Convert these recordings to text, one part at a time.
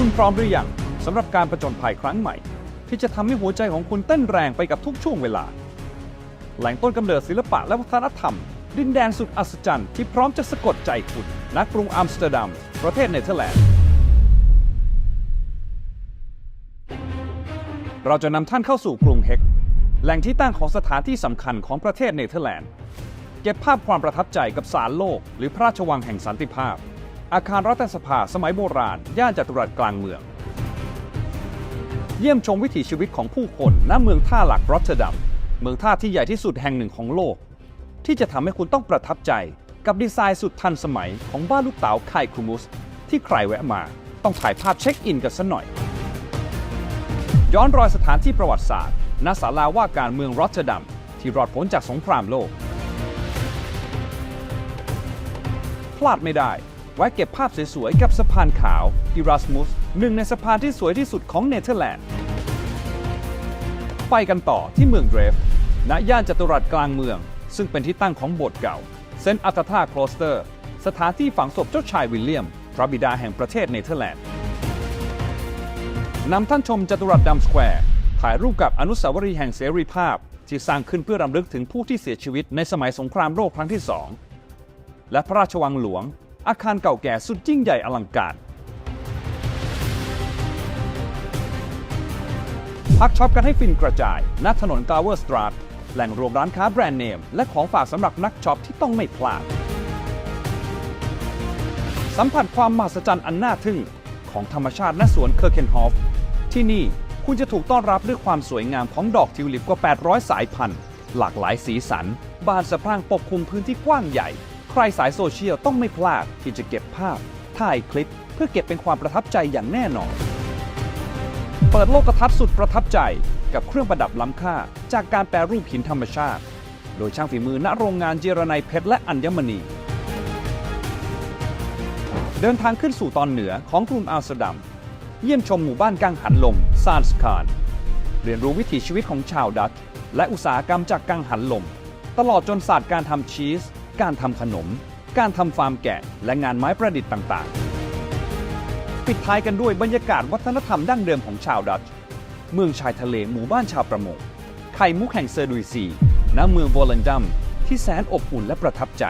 คุณพร้อมหรือยังสำหรับการประจนภัยครั้งใหม่ ที่จะทำให้หัวใจของคุณเต้นแรงไปกับทุกช่วงเวลา แหล่งต้นกำเนิดศิลปะและวัฒนธรรม ดินแดนสุดอัศจรรย์ที่พร้อมจะสะกดใจคุณณกรุงอัมสเตอร์ดัม ประเทศเนเธอร์แลนด์เราจะนำท่านเข้าสู่กรุงเฮกแหล่งที่ตั้งของสถานที่สำคัญของประเทศเนเธอร์แลนด์ เก็บภาพความประทับใจกับศาลโลก หรือพระราชวังแห่งสันติภาพ อาคารรัฐสภาสมัยโบราณ ย่านจัตุรัสกลางเมือง เยี่ยมชมวิถีชีวิตของผู้คนณเมืองท่าหลักรอตเตอร์ดัมเมืองท่าที่ใหญ่ที่สุดแห่งหนึ่งของโลก ที่จะทำให้คุณต้องประทับใจกับดีไซน์สุดทันสมัยของบ้านลูกเต๋าไคคูมุส ที่ใครแวะมาต้องถ่ายภาพเช็คอินกันสัหน่อย ย้อนรอยสถานที่ประวัติศาสตร์ณศาลาว่าการเมืองรอตเตอร์ดัมที่รอดพ้นจากสงครามโลก พลาดไม่ได้ ไว้เก็บภาพสวยๆ กับสะพานขาวอิรัสมุสหนึ่งในสะพานที่สวยที่สุดของเนเธอร์แลนด์ ไปกันต่อที่เมืองเดรฟ ณ ย่านจัตุรัสกลางเมือง ซึ่งเป็นที่ตั้งของโบสถ์เก่าเซนต์อัตตาคลอสเตอร์ สถานที่ฝังศพเจ้าชายวิลเลียม พระบิดาแห่งประเทศเนเธอร์แลนด์ นำท่านชมจัตุรัสดัมสแควร์ ถ่ายรูปกับอนุสาวรีย์แห่งเสรีภาพ ที่สร้างขึ้นเพื่อรำลึกถึงผู้ที่เสียชีวิตในสมัยสงครามโลกครั้งที่สองและพระราชวังหลวง อาคารเก่าแก่สุดยิ่งใหญ่อลังการ พักช็อปกันให้ฟินกระจายณถนนกาเวอร์สตราทแหล่งรวมร้านค้าแบรนด์เนม และของฝากสำหรับนักช็อปที่ต้องไม่พลาด สัมผัสความมหัศจรรย์อันน่าทึ่ง ของธรรมชาติณสวนเคอร์เคนฮอฟที่นี่คุณจะถูกต้อนรับด้วยความสวยงามของดอกทิวลิปกว่า 800 สายพันธุ์ หลากหลายสีสัน บานสะพรั่งปกคลุมพื้นที่กว้างใหญ่ ใครสายโซเชียลต้องไม่พลาดที่จะเก็บภาพ ถ่ายคลิป เพื่อเก็บเป็นความประทับใจอย่างแน่นอน เปิดโลกทัศน์สุดประทับใจกับเครื่องประดับล้ำค่า จากการแปรรูปหินธรรมชาติ โดยช่างฝีมือณโรงงานเจรไนเพชรและอัญมณี เดินทางขึ้นสู่ตอนเหนือของกรุงอัมสเตอร์ดัม เยี่ยมชมหมู่บ้านกังหันลมซานสคานเรียนรู้วิถีชีวิตของชาวดัตช์และอุตสาหกรรมจากกังหันลม ตลอดจนศาสตร์การทำชีส การทำขนม การทำฟาร์มแกะ และงานไม้ประดิษฐ์ต่างๆ ปิดท้ายกันด้วยบรรยากาศวัฒนธรรมดั้งเดิมของชาวดัตช์เมืองชายทะเลหมู่บ้านชาวประมง ไข่มุกแห่งเซอร์ดุยซีณเมืองโวลันดัมที่แสนอบอุ่นและประทับใจ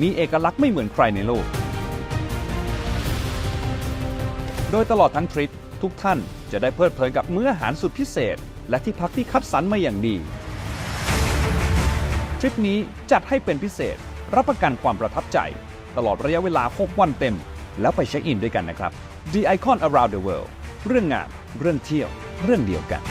มีเอกลักษณ์ไม่เหมือนใครในโลก โดยตลอดทั้งทริปทุกท่านจะได้เพลิดเพลินกับมื้ออาหารสุดพิเศษ และที่พักที่คัดสรรมาอย่างดี ทริปนี้จัดให้เป็นพิเศษ รับประกันความประทับใจ ตลอดระยะเวลา 6 วันเต็ม แล้วไปเช็คอินด้วยกันนะครับ The Icon Around the World เรื่องงาน เรื่องเที่ยว เรื่องเดียวกัน